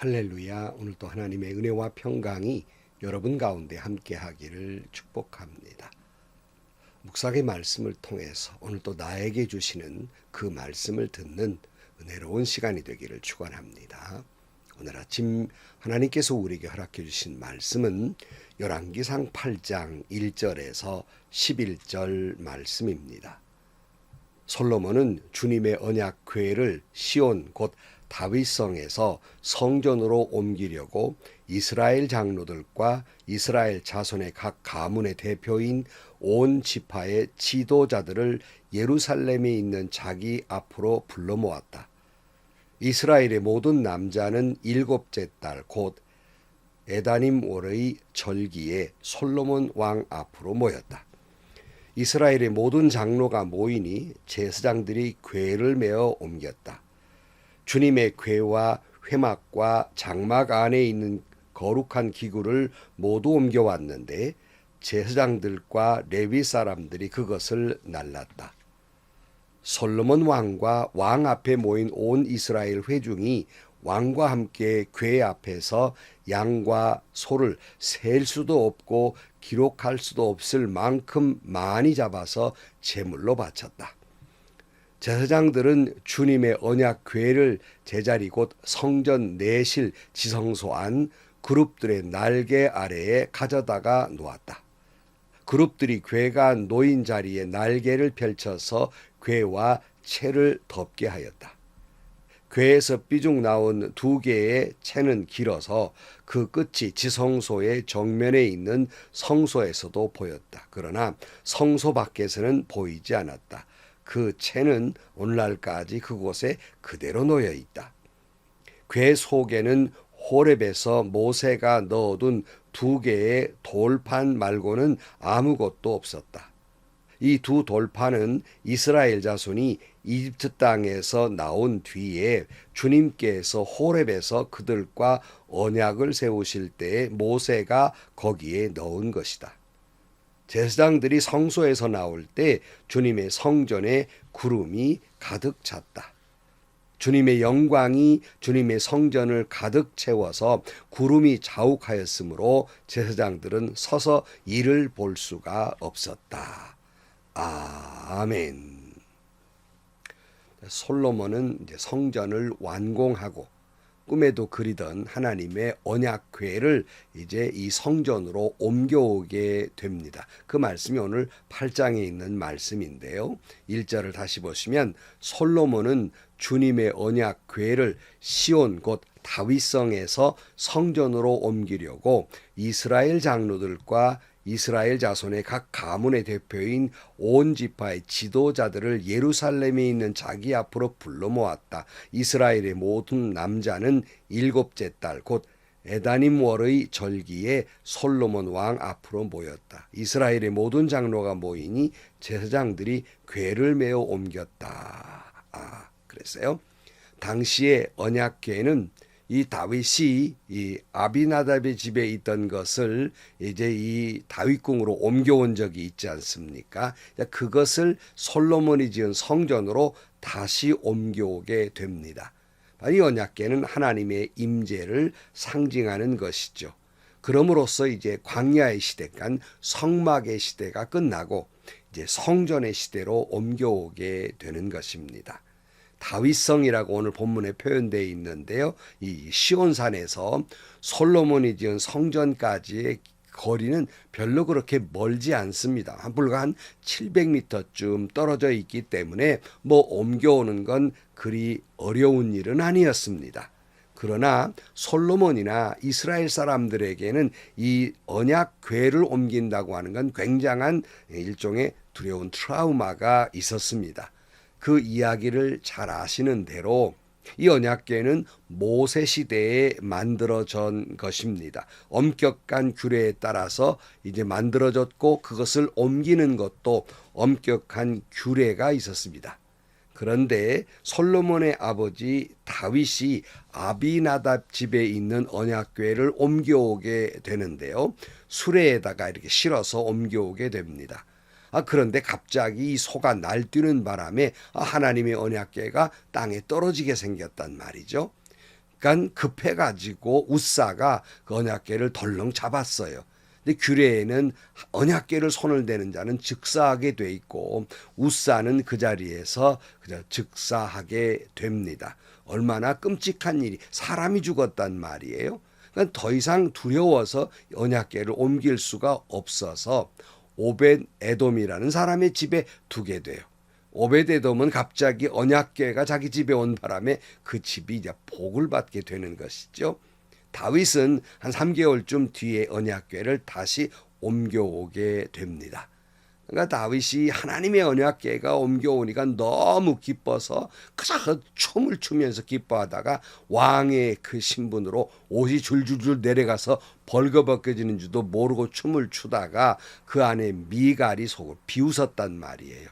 할렐루야. 오늘도 하나님의 은혜와 평강이 여러분 가운데 함께 하기를 축복합니다. 묵상의 말씀을 통해서 오늘도 나에게 주시는 그 말씀을 듣는 은혜로운 시간이 되기를 축원합니다. 오늘 아침 하나님께서 우리에게 허락해 주신 말씀은 열왕기상 8장 1절에서 11절 말씀입니다. 솔로몬은 주님의 언약 궤를 시온 곧 다윗성에서 성전으로 옮기려고 이스라엘 장로들과 이스라엘 자손의 각 가문의 대표인 온 지파의 지도자들을 예루살렘에 있는 자기 앞으로 불러 모았다. 이스라엘의 모든 남자는 일곱째 달 곧 에다님 월의 절기에 솔로몬 왕 앞으로 모였다. 이스라엘의 모든 장로가 모이니 제사장들이 궤를 메어 옮겼다. 주님의 궤와 회막과 장막 안에 있는 거룩한 기구를 모두 옮겨왔는데 제사장들과 레위 사람들이 그것을 날랐다. 솔로몬 왕과 왕 앞에 모인 온 이스라엘 회중이 왕과 함께 궤 앞에서 양과 소를 셀 수도 없고 기록할 수도 없을 만큼 많이 잡아서 제물로 바쳤다. 제사장들은 주님의 언약 궤를 제자리 곧 성전 내실 지성소 안 그룹들의 날개 아래에 가져다가 놓았다. 그룹들이 궤가 놓인 자리에 날개를 펼쳐서 궤와 채를 덮게 하였다. 궤에서 삐죽 나온 두 개의 채는 길어서 그 끝이 지성소의 정면에 있는 성소에서도 보였다. 그러나 성소 밖에서는 보이지 않았다. 그 채는 오늘날까지 그곳에 그대로 놓여 있다. 궤 속에는 호렙에서 모세가 넣어둔 두 개의 돌판 말고는 아무것도 없었다. 이 두 돌판은 이스라엘 자손이 이집트 땅에서 나온 뒤에 주님께서 호렙에서 그들과 언약을 세우실 때에 모세가 거기에 넣은 것이다. 제사장들이 성소에서 나올 때 주님의 성전에 구름이 가득 찼다. 주님의 영광이 주님의 성전을 가득 채워서 구름이 자욱하였으므로 제사장들은 서서 이를 볼 수가 없었다. 아멘. 솔로몬은 이제 성전을 완공하고 꿈에도 그리던 하나님의 언약궤를 이제 이 성전으로 옮겨오게 됩니다. 그 말씀이 오늘 8장에 있는 말씀인데요. 1절을 다시 보시면 솔로몬은 주님의 언약궤를 시온 곧 다윗성에서 성전으로 옮기려고 이스라엘 장로들과 이스라엘 자손의 각 가문의 대표인 온 지파의 지도자들을 예루살렘에 있는 자기 앞으로 불러 모았다. 이스라엘의 모든 남자는 일곱째 달 곧 에다님 월의 절기에 솔로몬 왕 앞으로 모였다. 이스라엘의 모든 장로가 모이니 제사장들이 궤를 메어 옮겼다. 아, 그랬어요. 당시의 언약궤는 이 다윗이 이 아비나답의 집에 있던 것을 이제 이 다윗궁으로 옮겨온 적이 있지 않습니까? 그것을 솔로몬이 지은 성전으로 다시 옮겨오게 됩니다. 이 언약궤는 하나님의 임재를 상징하는 것이죠. 그럼으로써 이제 광야의 시대, 간 성막의 시대가 끝나고 이제 성전의 시대로 옮겨오게 되는 것입니다. 다윗성이라고 오늘 본문에 표현되어 있는데요. 이 시온산에서 솔로몬이 지은 성전까지의 거리는 별로 그렇게 멀지 않습니다. 한 불과 한 700m쯤 떨어져 있기 때문에 뭐 옮겨오는 건 그리 어려운 일은 아니었습니다. 그러나 솔로몬이나 이스라엘 사람들에게는 이 언약 궤를 옮긴다고 하는 건 굉장한 일종의 두려운 트라우마가 있었습니다. 그 이야기를 잘 아시는 대로 이 언약궤는 모세 시대에 만들어진 것입니다. 엄격한 규례에 따라서 이제 만들어졌고 그것을 옮기는 것도 엄격한 규례가 있었습니다. 그런데 솔로몬의 아버지 다윗이 아비나답 집에 있는 언약궤를 옮겨오게 되는데요. 수레에다가 이렇게 실어서 옮겨오게 됩니다. 아, 그런데 갑자기 이 소가 날뛰는 바람에 아, 하나님의 언약궤가 땅에 떨어지게 생겼단 말이죠. 그러니까 급해가지고 우사가 그 언약궤를 덜렁 잡았어요. 근데 규례에는 언약궤를 손을 대는 자는 즉사하게 돼 있고 우사는 그 자리에서 그냥 즉사하게 됩니다. 얼마나 끔찍한 일이 사람이 죽었단 말이에요. 그러니까 더 이상 두려워서 언약궤를 옮길 수가 없어서 오벳 에돔이라는 사람의 집에 두게 돼요. 오벳 에돔은 갑자기 언약궤가 자기 집에 온 바람에 그 집이 이제 복을 받게 되는 것이죠. 다윗은 한 3개월쯤 뒤에 언약궤를 다시 옮겨오게 됩니다. 그러니까 다윗이 하나님의 언약궤가 옮겨오니까 너무 기뻐서 그저 그 춤을 추면서 기뻐하다가 왕의 그 신분으로 옷이 줄줄줄 내려가서 벌거벗겨지는 줄도 모르고 춤을 추다가 그 안에 미갈이 속을 비웃었단 말이에요.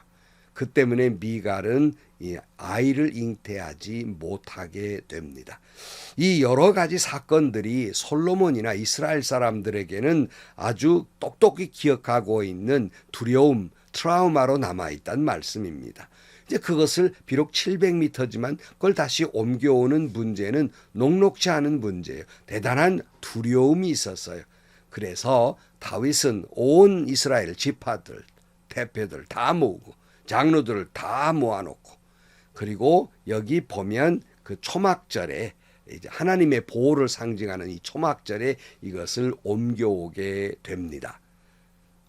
그 때문에 미갈은 이 아이를 잉태하지 못하게 됩니다. 이 여러 가지 사건들이 솔로몬이나 이스라엘 사람들에게는 아주 똑똑히 기억하고 있는 두려움, 트라우마로 남아있단 말씀입니다. 이제 그것을 비록 700m지만 그걸 다시 옮겨오는 문제는 녹록지 않은 문제예요. 대단한 두려움이 있었어요. 그래서 다윗은 온 이스라엘 지파들, 대표들 다 모으고 장로들을 다 모아놓고 그리고 여기 보면 그 초막절에 이제 하나님의 보호를 상징하는 이 초막절에 이것을 옮겨오게 됩니다.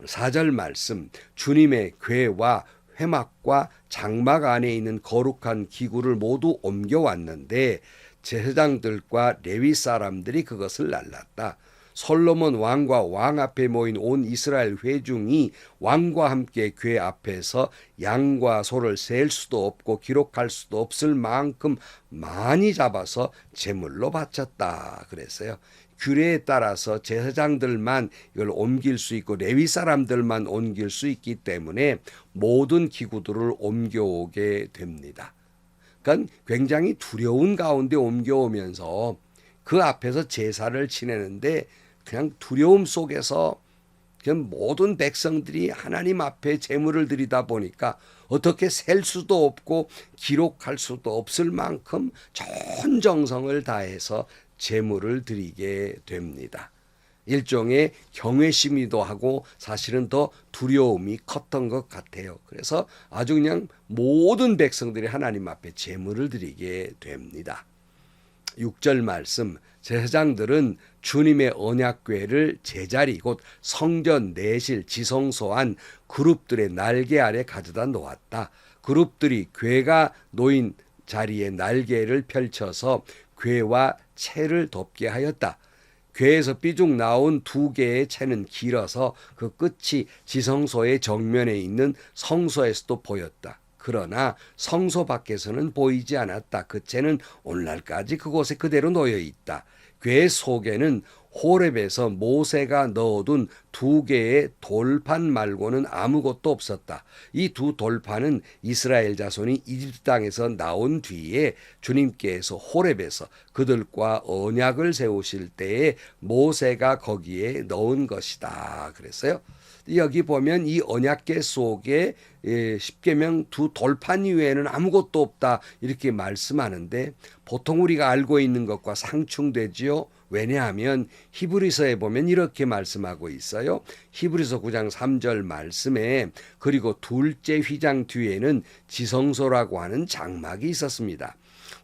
4절 말씀 주님의 궤와 회막과 장막 안에 있는 거룩한 기구를 모두 옮겨왔는데 제사장들과 레위 사람들이 그것을 날랐다. 솔로몬 왕과 왕 앞에 모인 온 이스라엘 회중이 왕과 함께 궤 앞에서 양과 소를 셀 수도 없고 기록할 수도 없을 만큼 많이 잡아서 제물로 바쳤다 그랬어요. 규례에 따라서 제사장들만 이걸 옮길 수 있고 레위 사람들만 옮길 수 있기 때문에 모든 기구들을 옮겨오게 됩니다. 그러니까 굉장히 두려운 가운데 옮겨오면서 그 앞에서 제사를 지내는데 그냥 두려움 속에서 그냥 모든 백성들이 하나님 앞에 제물을 드리다 보니까 어떻게 셀 수도 없고 기록할 수도 없을 만큼 전 정성을 다해서 제물을 드리게 됩니다. 일종의 경외심이도 하고 사실은 더 두려움이 컸던 것 같아요. 그래서 아주 그냥 모든 백성들이 하나님 앞에 제물을 드리게 됩니다. 6절 말씀 제사장들은 주님의 언약궤를 제자리 곧 성전 내실 지성소한 그룹들의 날개 아래 가져다 놓았다. 그룹들이 궤가 놓인 자리에 날개를 펼쳐서 궤와 채를 덮게 하였다. 궤에서 삐죽 나온 두 개의 채는 길어서 그 끝이 지성소의 정면에 있는 성소에서도 보였다. 그러나 성소 밖에서는 보이지 않았다. 그 채는 오늘날까지 그곳에 그대로 놓여 있다. 궤 속에는 호렙에서 모세가 넣어둔 두 개의 돌판 말고는 아무것도 없었다. 이 두 돌판은 이스라엘 자손이 이집트 땅에서 나온 뒤에 주님께서 호렙에서 그들과 언약을 세우실 때에 모세가 거기에 넣은 것이다. 그랬어요. 여기 보면 이 언약계 속에 예, 십계명 두 돌판 이외에는 아무것도 없다 이렇게 말씀하는데 보통 우리가 알고 있는 것과 상충되지요. 왜냐하면 히브리서에 보면 이렇게 말씀하고 있어요. 히브리서 9장 3절 말씀에 그리고 둘째 휘장 뒤에는 지성소라고 하는 장막이 있었습니다.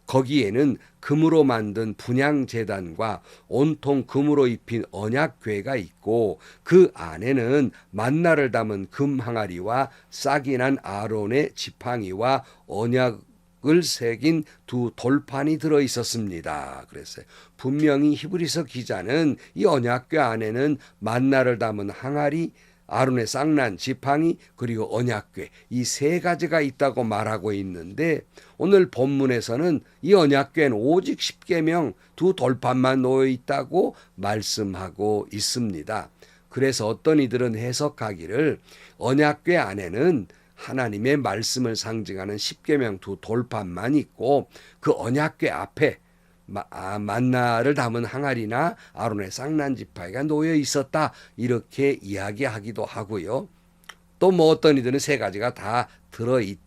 거기에는 금으로 만든 분양 재단과 온통 금으로 입힌 언약궤가 있고 그 안에는 만나를 담은 금 항아리와 싹이 난 아론의 지팡이와 언약 을 새긴 두 돌판이 들어 있었습니다. 그랬어요. 분명히 히브리서 기자는 이 언약궤 안에는 만나를 담은 항아리, 아론의 쌍난 지팡이 그리고 언약궤 이 세 가지가 있다고 말하고 있는데 오늘 본문에서는 이 언약궤는 오직 십계명 두 돌판만 놓여 있다고 말씀하고 있습니다. 그래서 어떤 이들은 해석하기를 언약궤 안에는 하나님의 말씀을 상징하는 십계명 두 돌판만 있고 그 언약궤 앞에 아, 만나를 담은 항아리나 아론의 쌍난 지파이가 놓여 있었다 이렇게 이야기하기도 하고요. 또 뭐 어떤 이들은 세 가지가 다 들어 있지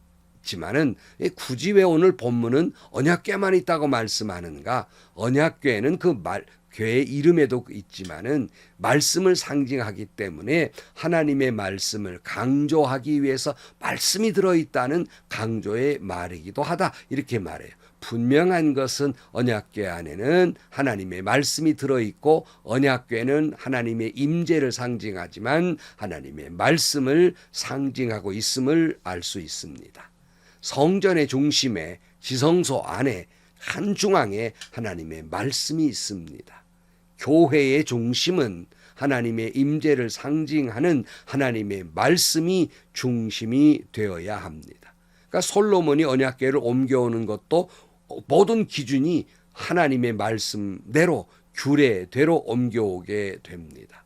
있지만은 예, 굳이 왜 오늘 본문은 언약궤만 있다고 말씀하는가? 언약궤는 그말 교회 이름에도 있지만은 말씀을 상징하기 때문에 하나님의 말씀을 강조하기 위해서 말씀이 들어 있다는 강조의 말이기도 하다 이렇게 말해요. 분명한 것은 언약궤 안에는 하나님의 말씀이 들어 있고 언약궤는 하나님의 임재를 상징하지만 하나님의 말씀을 상징하고 있음을 알 수 있습니다. 성전의 중심에 지성소 안에 한 중앙에 하나님의 말씀이 있습니다. 교회의 중심은 하나님의 임재를 상징하는 하나님의 말씀이 중심이 되어야 합니다. 그러니까 솔로몬이 언약궤를 옮겨오는 것도 모든 기준이 하나님의 말씀대로 규례대로 옮겨오게 됩니다.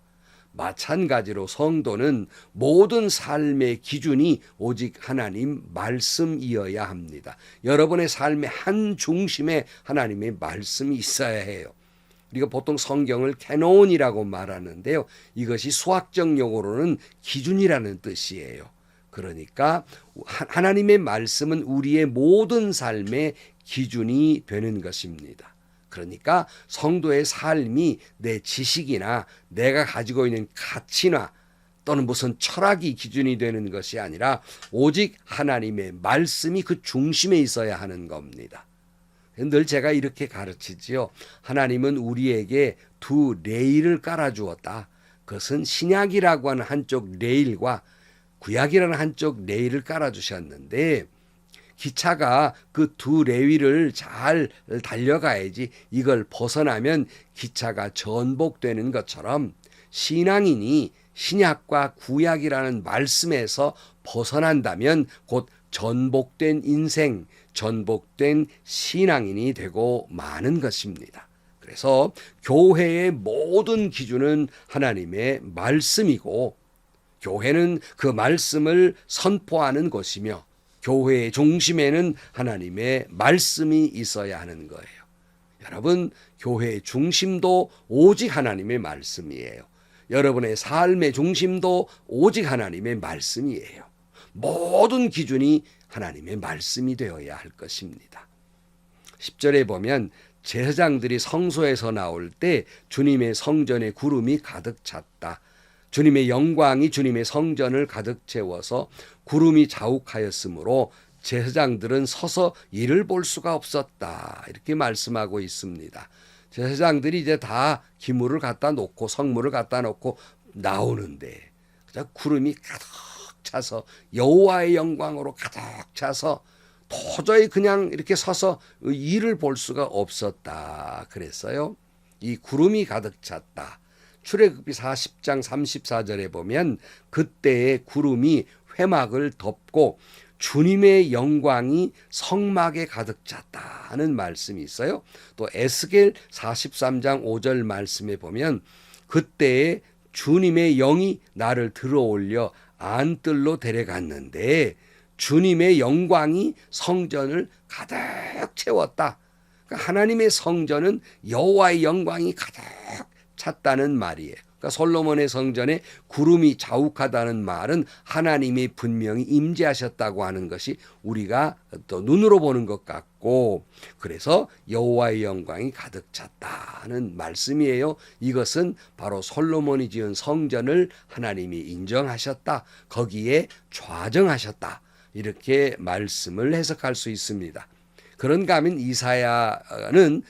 마찬가지로 성도는 모든 삶의 기준이 오직 하나님 말씀이어야 합니다. 여러분의 삶의 한 중심에 하나님의 말씀이 있어야 해요. 우리가 보통 성경을 캐논이라고 말하는데요. 이것이 수학적 용어로는 기준이라는 뜻이에요. 그러니까 하나님의 말씀은 우리의 모든 삶의 기준이 되는 것입니다. 그러니까 성도의 삶이 내 지식이나 내가 가지고 있는 가치나 또는 무슨 철학이 기준이 되는 것이 아니라 오직 하나님의 말씀이 그 중심에 있어야 하는 겁니다. 늘 제가 이렇게 가르치지요. 하나님은 우리에게 두 레일을 깔아주었다. 그것은 신약이라고 하는 한쪽 레일과 구약이라는 한쪽 레일을 깔아주셨는데 기차가 그 두 레일을 잘 달려가야지 이걸 벗어나면 기차가 전복되는 것처럼 신앙인이 신약과 구약이라는 말씀에서 벗어난다면 곧 전복된 인생, 전복된 신앙인이 되고 마는 것입니다. 그래서 교회의 모든 기준은 하나님의 말씀이고 교회는 그 말씀을 선포하는 곳이며 교회의 중심에는 하나님의 말씀이 있어야 하는 거예요. 여러분, 교회의 중심도 오직 하나님의 말씀이에요. 여러분의 삶의 중심도 오직 하나님의 말씀이에요. 모든 기준이 하나님의 말씀이 되어야 할 것입니다. 10절에 보면 제사장들이 성소에서 나올 때 주님의 성전에 구름이 가득 찼다. 주님의 영광이 주님의 성전을 가득 채워서 구름이 자욱하였으므로 제사장들은 서서 이를 볼 수가 없었다. 이렇게 말씀하고 있습니다. 제사장들이 이제 다 기물을 갖다 놓고 성물을 갖다 놓고 나오는데 구름이 가득 차서 여호와의 영광으로 가득 차서 도저히 그냥 이렇게 서서 이를 볼 수가 없었다. 그랬어요. 이 구름이 가득 찼다. 출애굽기 40장 34절에 보면 그때의 구름이 회막을 덮고 주님의 영광이 성막에 가득 찼다는 말씀이 있어요. 또 에스겔 43장 5절 말씀에 보면 그때에 주님의 영이 나를 들어올려 안뜰로 데려갔는데 주님의 영광이 성전을 가득 채웠다. 그러니까 하나님의 성전은 여호와의 영광이 가득 찼다는 말이에요. 그러니까 솔로몬의 성전에 구름이 자욱하다는 말은 하나님이 분명히 임재하셨다고 하는 것이 우리가 또 눈으로 보는 것 같고 그래서 여호와의 영광이 가득 찼다는 말씀이에요. 이것은 바로 솔로몬이 지은 성전을 하나님이 인정하셨다. 거기에 좌정하셨다. 이렇게 말씀을 해석할 수 있습니다. 그런가 하면 이사야는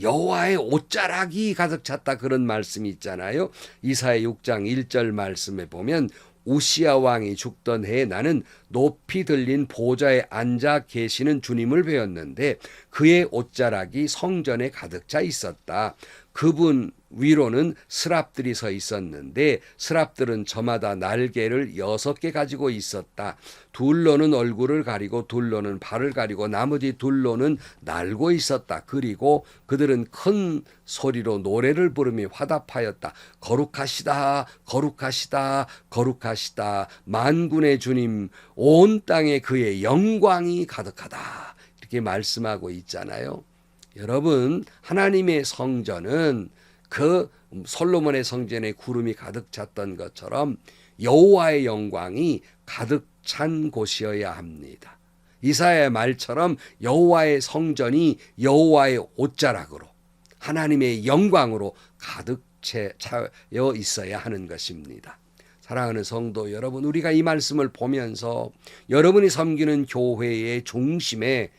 여호와의 옷자락이 가득 찼다 그런 말씀이 있잖아요. 이사야 6장 1절 말씀에 보면 우시아 왕이 죽던 해에 나는 높이 들린 보좌에 앉아 계시는 주님을 배웠는데 그의 옷자락이 성전에 가득 차 있었다. 그분 위로는 스랍들이 서 있었는데 스랍들은 저마다 날개를 여섯 개 가지고 있었다. 둘로는 얼굴을 가리고 둘로는 발을 가리고 나머지 둘로는 날고 있었다. 그리고 그들은 큰 소리로 노래를 부르며 화답하였다. 거룩하시다, 거룩하시다, 거룩하시다. 만군의 주님, 온 땅에 그의 영광이 가득하다. 이렇게 말씀하고 있잖아요. 여러분, 하나님의 성전은 그 솔로몬의 성전에 구름이 가득 찼던 것처럼 여호와의 영광이 가득 찬 곳이어야 합니다. 이사야의 말처럼 여호와의 성전이 여호와의 옷자락으로 하나님의 영광으로 가득 채 차여 있어야 하는 것입니다. 사랑하는 성도 여러분, 우리가 이 말씀을 보면서 여러분이 섬기는 교회의 중심에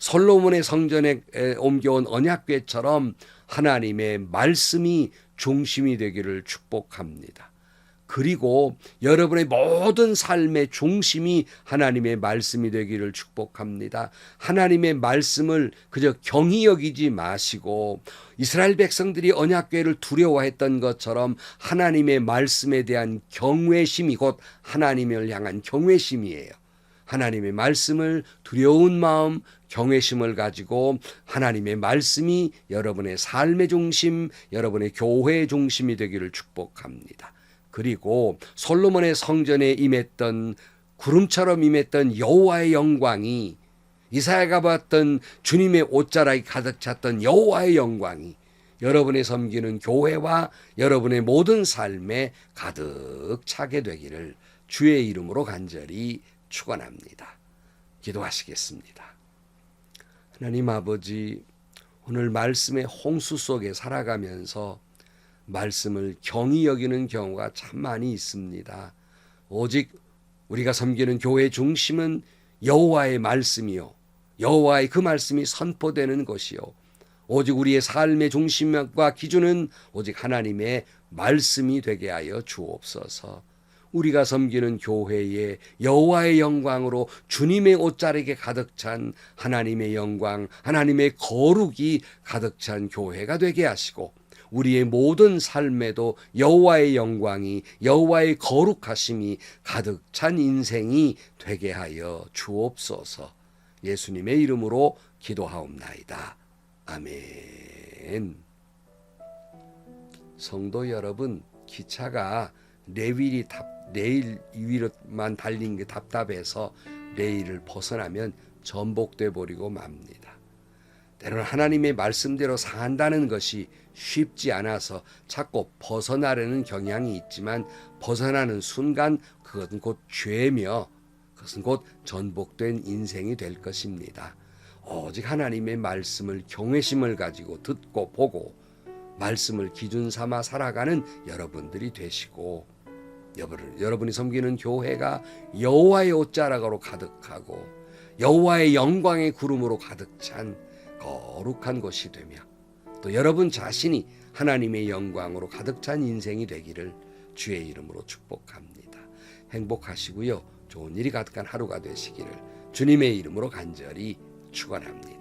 솔로몬의 성전에 에, 옮겨온 언약궤처럼 하나님의 말씀이 중심이 되기를 축복합니다. 그리고 여러분의 모든 삶의 중심이 하나님의 말씀이 되기를 축복합니다. 하나님의 말씀을 그저 경히 여기지 마시고 이스라엘 백성들이 언약궤를 두려워했던 것처럼 하나님의 말씀에 대한 경외심이 곧 하나님을 향한 경외심이에요. 하나님의 말씀을 두려운 마음, 경외심을 가지고 하나님의 말씀이 여러분의 삶의 중심, 여러분의 교회의 중심이 되기를 축복합니다. 그리고 솔로몬의 성전에 임했던 구름처럼 임했던 여호와의 영광이 이사야가 봤던 주님의 옷자락이 가득 찼던 여호와의 영광이 여러분의 섬기는 교회와 여러분의 모든 삶에 가득 차게 되기를 주의 이름으로 간절히 축원합니다. 기도하시겠습니다. 하나님 아버지 오늘 말씀의 홍수 속에 살아가면서 말씀을 경히 여기는 경우가 참 많이 있습니다. 오직 우리가 섬기는 교회 중심은 여호와의 말씀이요. 여호와의 그 말씀이 선포되는 것이요. 오직 우리의 삶의 중심과 기준은 오직 하나님의 말씀이 되게 하여 주옵소서. 우리가 섬기는 교회에 여호와의 영광으로 주님의 옷자락에 가득 찬 하나님의 영광, 하나님의 거룩이 가득 찬 교회가 되게 하시고 우리의 모든 삶에도 여호와의 영광이 여호와의 거룩하심이 가득 찬 인생이 되게 하여 주옵소서. 예수님의 이름으로 기도하옵나이다. 아멘. 성도 여러분, 기차가 레일이 답, 레일 위로만 달린 게 답답해서 레일을 벗어나면 전복돼 버리고 맙니다. 때로는 하나님의 말씀대로 산다는 것이 쉽지 않아서 자꾸 벗어나려는 경향이 있지만 벗어나는 순간 그것은 곧 죄며 그것은 곧 전복된 인생이 될 것입니다. 오직 하나님의 말씀을 경외심을 가지고 듣고 보고 말씀을 기준 삼아 살아가는 여러분들이 되시고 여러분이 섬기는 교회가 여호와의 옷자락으로 가득하고 여호와의 영광의 구름으로 가득 찬 거룩한 곳이 되며 또 여러분 자신이 하나님의 영광으로 가득 찬 인생이 되기를 주의 이름으로 축복합니다. 행복하시고요. 좋은 일이 가득한 하루가 되시기를 주님의 이름으로 간절히 축원합니다.